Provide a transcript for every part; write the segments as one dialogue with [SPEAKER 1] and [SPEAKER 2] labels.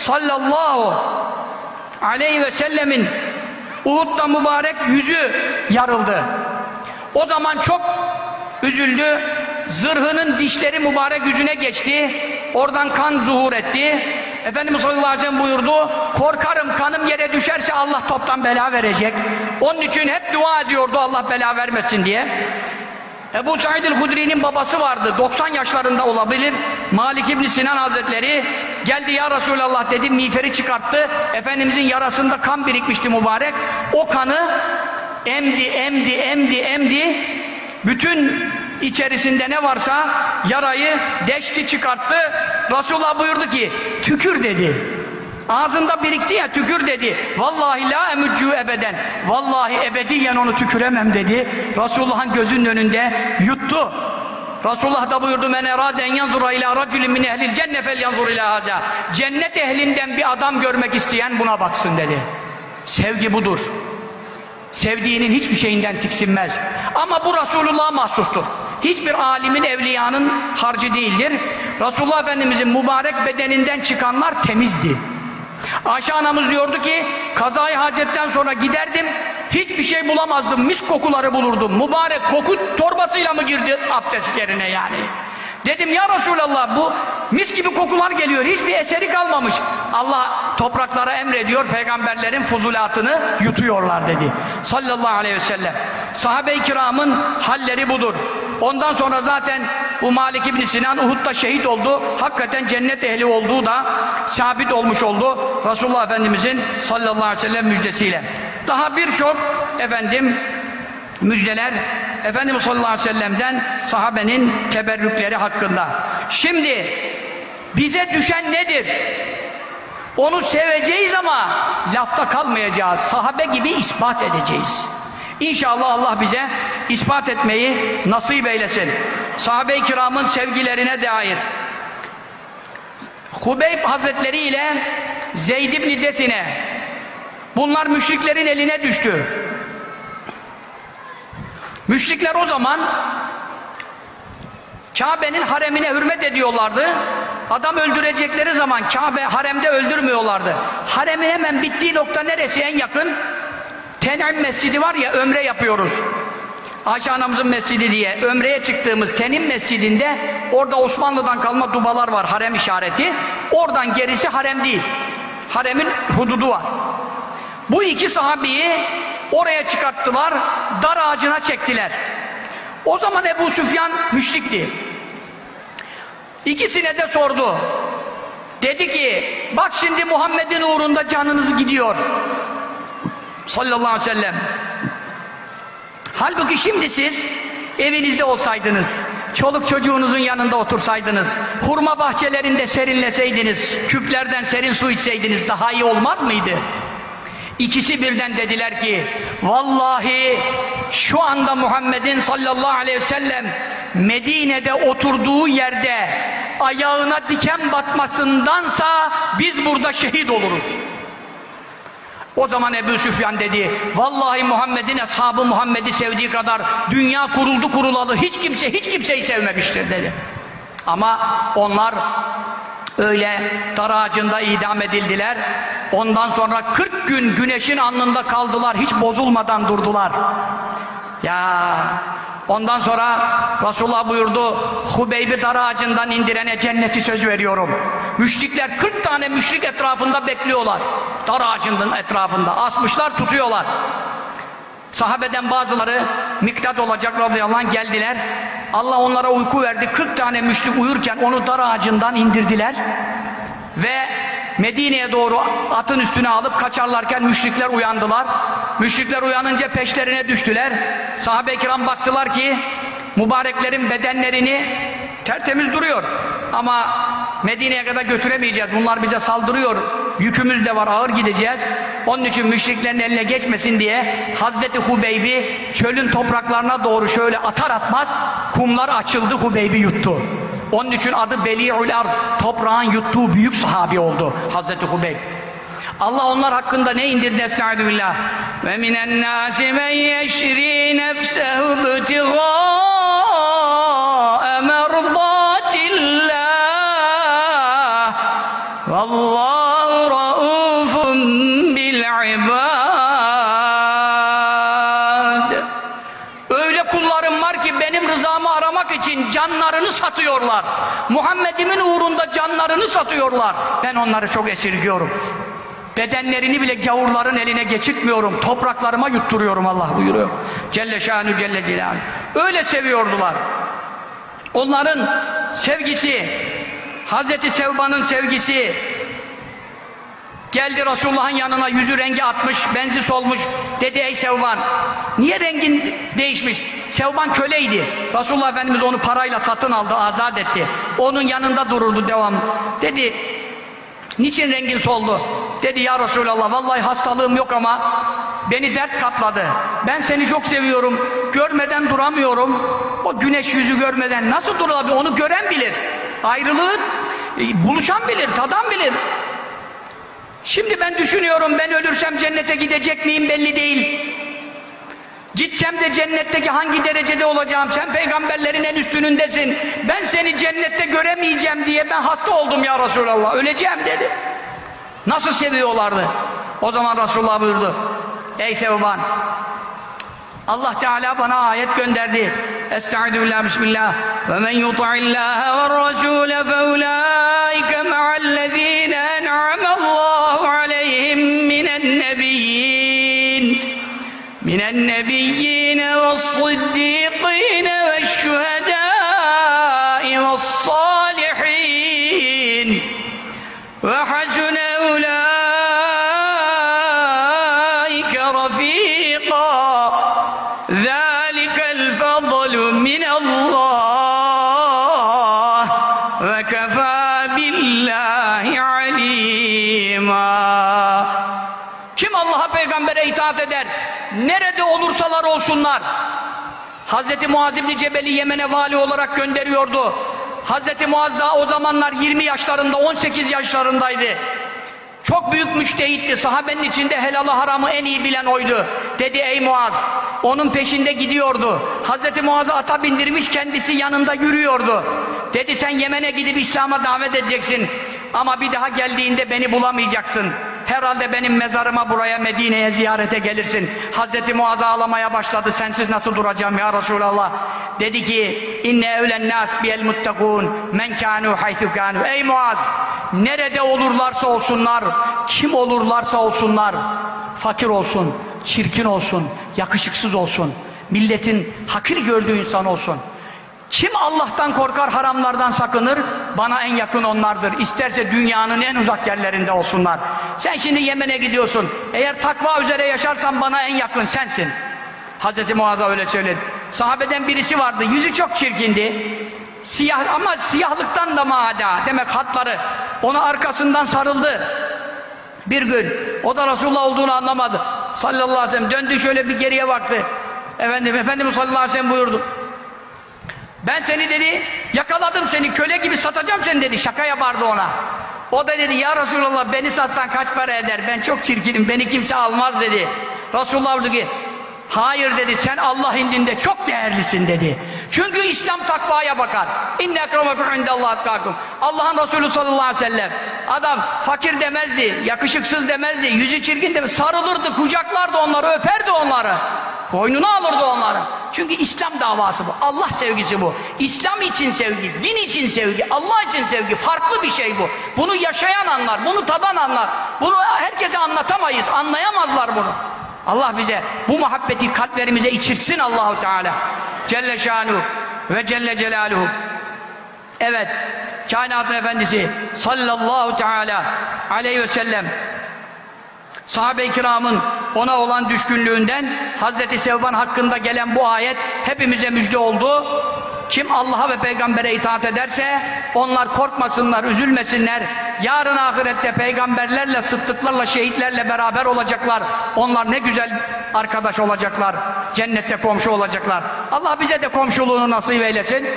[SPEAKER 1] sallallahu aleyhi ve sellemin Uhud'da mübarek yüzü yarıldı. O zaman çok üzüldü. Zırhının dişleri mübarek yüzüne geçti. Oradan kan zuhur etti. Efendimiz sallallahu aleyhi ve sellem buyurdu. Korkarım kanım yere düşerse Allah toptan bela verecek. Onun için hep dua ediyordu Allah bela vermesin diye. Ebu Said el-Hudri'nin babası vardı. 90 yaşlarında olabilir. Malik İbni Sinan Hazretleri geldi ya Resulallah dedi. Miğferi çıkarttı. Efendimizin yarasında kan birikmişti mübarek. O kanı emdi, emdi, emdi, emdi. Bütün içerisinde ne varsa yarayı deşti çıkarttı. Resulullah buyurdu ki tükür dedi. Ağzında birikti ya tükür dedi. Vallahi la emüccü ebeden. Vallahi ebediyen onu tüküremem dedi. Resulullah'ın gözünün önünde yuttu. Resulullah da buyurdu men eraden yanzura ila raculin min ehlil cenne fel yanzur ila haza. Cennet ehlinden bir adam görmek isteyen buna baksın dedi. Sevgi budur. Sevdiğinin hiçbir şeyinden tiksinmez. Ama bu Resulullah'a mahsustur. Hiçbir alimin, evliyanın harcı değildir. Resulullah Efendimizin mübarek bedeninden çıkanlar temizdi. Ayşe anamız diyordu ki kazayı hacetten sonra giderdim hiçbir şey bulamazdım. Mis kokuları bulurdum. Mübarek koku torbasıyla mı girdi abdest yerine yani? Dedim ya Resulallah bu mis gibi kokular geliyor. Hiçbir eseri kalmamış. Allah topraklara emrediyor peygamberlerin fuzulatını yutuyorlar dedi. Sallallahu aleyhi ve sellem. Sahabe-i kiramın halleri budur. Ondan sonra zaten bu Malik İbni Sinan Uhud'da şehit oldu. Hakikaten cennet ehli olduğu da sabit olmuş oldu. Resulullah Efendimizin sallallahu aleyhi ve sellem müjdesiyle. Daha birçok efendim müjdeler Efendimiz sallallahu aleyhi ve sellem'den sahabenin teberrükleri hakkında. Şimdi bize düşen nedir? Onu seveceğiz ama lafta kalmayacağız. Sahabe gibi ispat edeceğiz. İnşallah Allah bize ispat etmeyi nasip eylesin. Sahabe-i kiramın sevgilerine dair. Hubeyb Hazretleri ile Zeyd ibn Desine bunlar müşriklerin eline düştü. Müşrikler o zaman Kabe'nin haremine hürmet ediyorlardı. Adam öldürecekleri zaman Kabe haremde öldürmüyorlardı. Haremin hemen bittiği nokta neresi en yakın? Tenem mescidi var ya ömre yapıyoruz. Ayşe anamızın mescidi diye ömreye çıktığımız Tenim mescidinde orada Osmanlı'dan kalma dubalar var harem işareti. Oradan gerisi harem değil. Haremin hududu var. Bu iki sahabiyi oraya çıkarttılar, dar ağacına çektiler. O zaman Ebu Süfyan müşrikti. İkisine de sordu. Dedi ki, bak şimdi Muhammed'in uğrunda canınız gidiyor. Sallallahu aleyhi ve sellem. Halbuki şimdi siz evinizde olsaydınız, çoluk çocuğunuzun yanında otursaydınız, hurma bahçelerinde serinleseydiniz, küplerden serin su içseydiniz daha iyi olmaz mıydı? İkisi birden dediler ki, vallahi şu anda Muhammed'in sallallahu aleyhi ve sellem Medine'de oturduğu yerde ayağına diken batmasındansa biz burada şehit oluruz. O zaman Ebu Süfyan dedi, vallahi Muhammed'in ashabı Muhammed'i sevdiği kadar dünya kuruldu kurulalı hiç kimse hiç kimseyi sevmemiştir dedi. Ama onlar öyle dar ağacında idam edildiler. Ondan sonra 40 gün güneşin alnında kaldılar, hiç bozulmadan durdular. Ya ondan sonra Resulullah buyurdu Hubeyb'i dar ağacından indirene cenneti söz veriyorum. Müşrikler 40 tane müşrik etrafında bekliyorlar. Dar ağacının etrafında asmışlar tutuyorlar. Sahabeden bazıları miktat olacak radıyallahu anh geldiler. Allah onlara uyku verdi. 40 tane müşrik uyurken onu dar ağacından indirdiler. Ve Medine'ye doğru atın üstüne alıp kaçarlarken müşrikler uyandılar. Müşrikler uyanınca peşlerine düştüler. Sahabe-i kiram baktılar ki mübareklerin bedenlerini tertemiz duruyor. Ama Medine'ye kadar götüremeyeceğiz. Bunlar bize saldırıyor. Yükümüz de var ağır gideceğiz. Onun için müşriklerin eline geçmesin diye Hazreti Hubeyb'i çölün topraklarına doğru şöyle atar atmaz kumlar açıldı Hubeyb'i yuttu. Onun için adı Beli'ül Arz toprağın yuttuğu büyük sahabi oldu Hazreti Hubeyb. Allah onlar hakkında ne indirdi Estaizu billah. Ve minen nâsi men yeşri nefsehu aramak için canlarını satıyorlar. Muhammed'imin uğrunda canlarını satıyorlar. Ben onları çok esirgiyorum. Bedenlerini bile gavurların eline geçirtmiyorum. Topraklarıma yutturuyorum Allah buyuruyor. Celle şanü celle celaluhu. Öyle seviyordular. Onların sevgisi, Hazreti Sevban'ın sevgisi, Geldi Resulullah'ın yanına yüzü rengi atmış, benzi solmuş. Dedi ey Sevban, niye rengin değişmiş? Sevban köleydi. Resulullah Efendimiz onu parayla satın aldı, azat etti. Onun yanında dururdu devam. Dedi, niçin rengin soldu? Dedi ya Resulallah, vallahi hastalığım yok ama beni dert kapladı. Ben seni çok seviyorum, görmeden duramıyorum. O güneş yüzü görmeden nasıl durulabilir? Onu gören bilir. Ayrılığı e, buluşan bilir, tadan bilir. Şimdi ben düşünüyorum ben ölürsem cennete gidecek miyim belli değil. Gitsem de cennetteki hangi derecede olacağım? Sen peygamberlerin en üstünündesin. Ben seni cennette göremeyeceğim diye ben hasta oldum ya Resulallah. Öleceğim dedi. Nasıl seviyorlardı? O zaman Resulullah buyurdu. Ey Sevban Allah Teala bana ayet gönderdi. Estaizu billah bismillah. Ve men yut'illaha ve rasûle fe Minen nebiyyine ve sıddîkîne ve şühedâi olursalar olsunlar. Hazreti Muaz İbni Cebel'i Yemen'e vali olarak gönderiyordu. Hazreti Muaz daha o zamanlar 20 yaşlarında, 18 yaşlarındaydı. Çok büyük müştehitti. Sahabenin içinde helalı haramı en iyi bilen oydu. Dedi ey Muaz. Onun peşinde gidiyordu. Hazreti Muaz'ı ata bindirmiş kendisi yanında yürüyordu. Dedi sen Yemen'e gidip İslam'a davet edeceksin. Ama bir daha geldiğinde beni bulamayacaksın. Herhalde benim mezarıma buraya Medine'ye ziyarete gelirsin. Hazreti Muaz ağlamaya başladı. Sensiz nasıl duracağım ya Resulallah? Dedi ki inne evlen nas biyel muttakun men kanu haythu kanu. Ey Muaz nerede olurlarsa olsunlar kim olurlarsa olsunlar fakir olsun, çirkin olsun, yakışıksız olsun, milletin hakir gördüğü insan olsun. Kim Allah'tan korkar, haramlardan sakınır, bana en yakın onlardır. İsterse dünyanın en uzak yerlerinde olsunlar. Sen şimdi Yemen'e gidiyorsun. Eğer takva üzere yaşarsan bana en yakın sensin. Hazreti Muaz'a öyle söyledi. Sahabeden birisi vardı, yüzü çok çirkindi. Siyah ama siyahlıktan da maada, demek hatları. Ona arkasından sarıldı. Bir gün o da Resulullah olduğunu anlamadı. Sallallahu aleyhi ve sellem döndü şöyle bir geriye baktı. Efendim Efendimiz sallallahu aleyhi ve sellem buyurdu. Ben seni dedi yakaladım seni köle gibi satacağım seni dedi. Şaka yapardı ona. O da dedi ya Resulallah beni satsan kaç para eder? Ben çok çirkinim beni kimse almaz dedi. Resulullah dedi ki Hayır dedi sen Allah indinde çok değerlisin dedi. Çünkü İslam takvaya bakar. İnne ekremekum indallah atkakum. Allah'ın Resulü sallallahu aleyhi ve sellem adam fakir demezdi, yakışıksız demezdi, yüzü çirkin demezdi. Sarılırdı, kucaklardı onları, öperdi onları. Boynuna alırdı onları. Çünkü İslam davası bu. Allah sevgisi bu. İslam için sevgi, din için sevgi, Allah için sevgi. Farklı bir şey bu. Bunu yaşayan anlar, bunu tadan anlar. Bunu herkese anlatamayız. Anlayamazlar bunu. Allah bize bu muhabbeti kalplerimize içirsin Allahu Teala. Celle şanu ve celle celaluhu. Evet, kainatın efendisi sallallahu teala aleyhi ve sellem sahabe-i kiramın ona olan düşkünlüğünden Hazreti Sevban hakkında gelen bu ayet hepimize müjde oldu. Kim Allah'a ve peygambere itaat ederse onlar korkmasınlar, üzülmesinler. Yarın ahirette peygamberlerle, sıddıklarla, şehitlerle beraber olacaklar. Onlar ne güzel arkadaş olacaklar. Cennette komşu olacaklar. Allah bize de komşuluğunu nasip eylesin.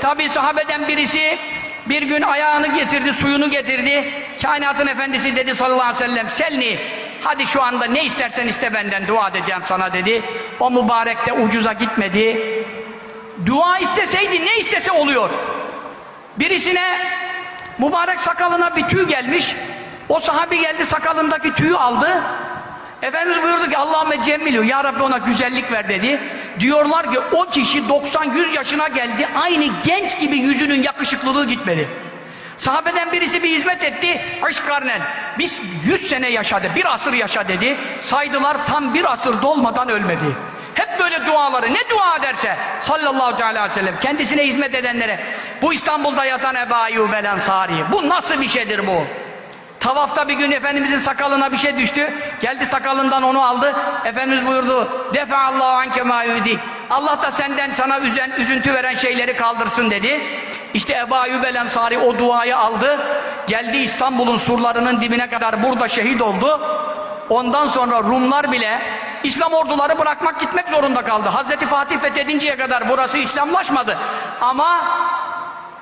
[SPEAKER 1] Tabi sahabeden birisi bir gün ayağını getirdi, suyunu getirdi. Kainatın efendisi dedi sallallahu aleyhi ve sellem, Selni, hadi şu anda ne istersen iste benden, dua edeceğim sana dedi. O mübarek de ucuza gitmedi. Dua isteseydi ne istese oluyor. Birisine mübarek sakalına bir tüy gelmiş. O sahabi geldi sakalındaki tüyü aldı. Efendimiz buyurdu ki Allahümme cemmilü ya Rabbi ona güzellik ver dedi. Diyorlar ki o kişi 90-100 yaşına geldi aynı genç gibi yüzünün yakışıklılığı gitmedi. Sahabeden birisi bir hizmet etti. Aşkarnen. Biz 100 sene yaşadı, bir asır yaşa dedi. Saydılar tam bir asır dolmadan ölmedi. Hep böyle duaları ne dua ederse sallallahu aleyhi ve sellem kendisine hizmet edenlere bu İstanbul'da yatan Ebu Ayyub el Ensari bu nasıl bir şeydir bu? Tavafta bir gün Efendimizin sakalına bir şey düştü. Geldi sakalından onu aldı. Efendimiz buyurdu. Defa Allahu anke ma. Allah da senden sana üzen, üzüntü veren şeyleri kaldırsın dedi. İşte Ebu Ayyub Ensari o duayı aldı. Geldi İstanbul'un surlarının dibine kadar burada şehit oldu. Ondan sonra Rumlar bile İslam orduları bırakmak gitmek zorunda kaldı. Hazreti Fatih fethedinceye kadar burası İslamlaşmadı. Ama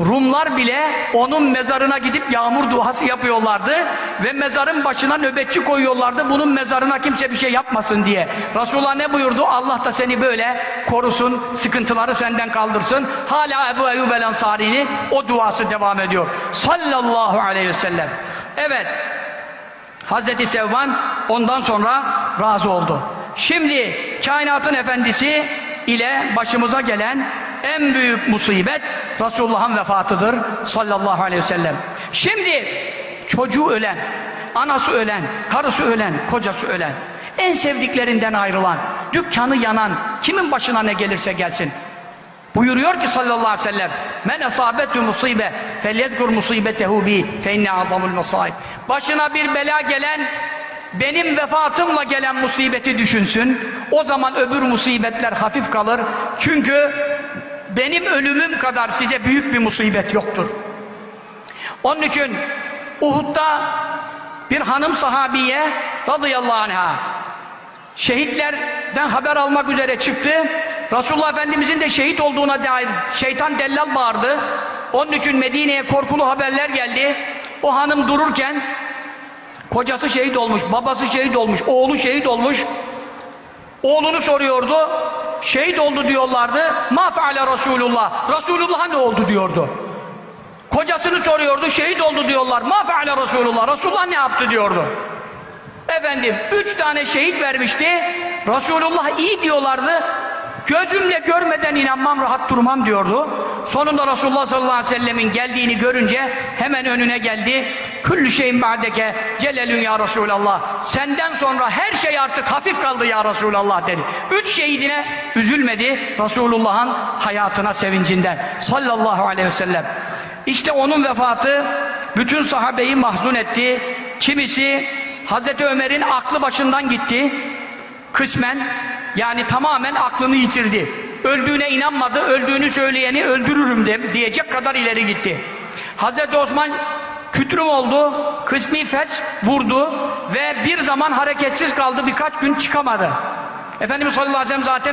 [SPEAKER 1] Rumlar bile onun mezarına gidip yağmur duası yapıyorlardı ve mezarın başına nöbetçi koyuyorlardı bunun mezarına kimse bir şey yapmasın diye. Resulullah ne buyurdu? Allah da seni böyle korusun, sıkıntıları senden kaldırsın. Hala Ebu Eyyub el Ansari'nin o duası devam ediyor. Sallallahu aleyhi ve sellem. Evet. Hazreti Sevban ondan sonra razı oldu. Şimdi kainatın efendisi ile başımıza gelen en büyük musibet Resulullah'ın vefatıdır sallallahu aleyhi ve sellem. Şimdi çocuğu ölen, anası ölen, karısı ölen, kocası ölen, en sevdiklerinden ayrılan, dükkanı yanan, kimin başına ne gelirse gelsin. Buyuruyor ki sallallahu aleyhi ve sellem men esabetu musibe felyezkur musibetehu bi fe azamul mesaib başına bir bela gelen benim vefatımla gelen musibeti düşünsün o zaman öbür musibetler hafif kalır çünkü benim ölümüm kadar size büyük bir musibet yoktur onun için Uhud'da bir hanım sahabiye radıyallahu anha şehitlerden haber almak üzere çıktı. Resulullah Efendimizin de şehit olduğuna dair şeytan dellal bağırdı. Onun için Medine'ye korkulu haberler geldi. O hanım dururken kocası şehit olmuş, babası şehit olmuş, oğlu şehit olmuş. Oğlunu soruyordu. Şehit oldu diyorlardı. Ma feale Resulullah. Resulullah'a ne oldu diyordu. Kocasını soruyordu. Şehit oldu diyorlar. Ma feale Resulullah. Resulullah ne yaptı diyordu. Efendim üç tane şehit vermişti. Resulullah iyi diyorlardı. Gözümle görmeden inanmam, rahat durmam diyordu. Sonunda Resulullah sallallahu aleyhi ve sellemin geldiğini görünce hemen önüne geldi. Küllü şeyin ba'deke celelün ya Resulallah. Senden sonra her şey artık hafif kaldı ya Resulallah dedi. Üç şehidine üzülmedi Resulullah'ın hayatına sevincinden. Sallallahu aleyhi ve sellem. İşte onun vefatı bütün sahabeyi mahzun etti. Kimisi Hazreti Ömer'in aklı başından gitti. Kısmen yani tamamen aklını yitirdi. Öldüğüne inanmadı, öldüğünü söyleyeni öldürürüm de, diyecek kadar ileri gitti. Hazreti Osman kütrüm oldu, kısmi felç vurdu ve bir zaman hareketsiz kaldı, birkaç gün çıkamadı. Efendimiz sallallahu aleyhi ve sellem zaten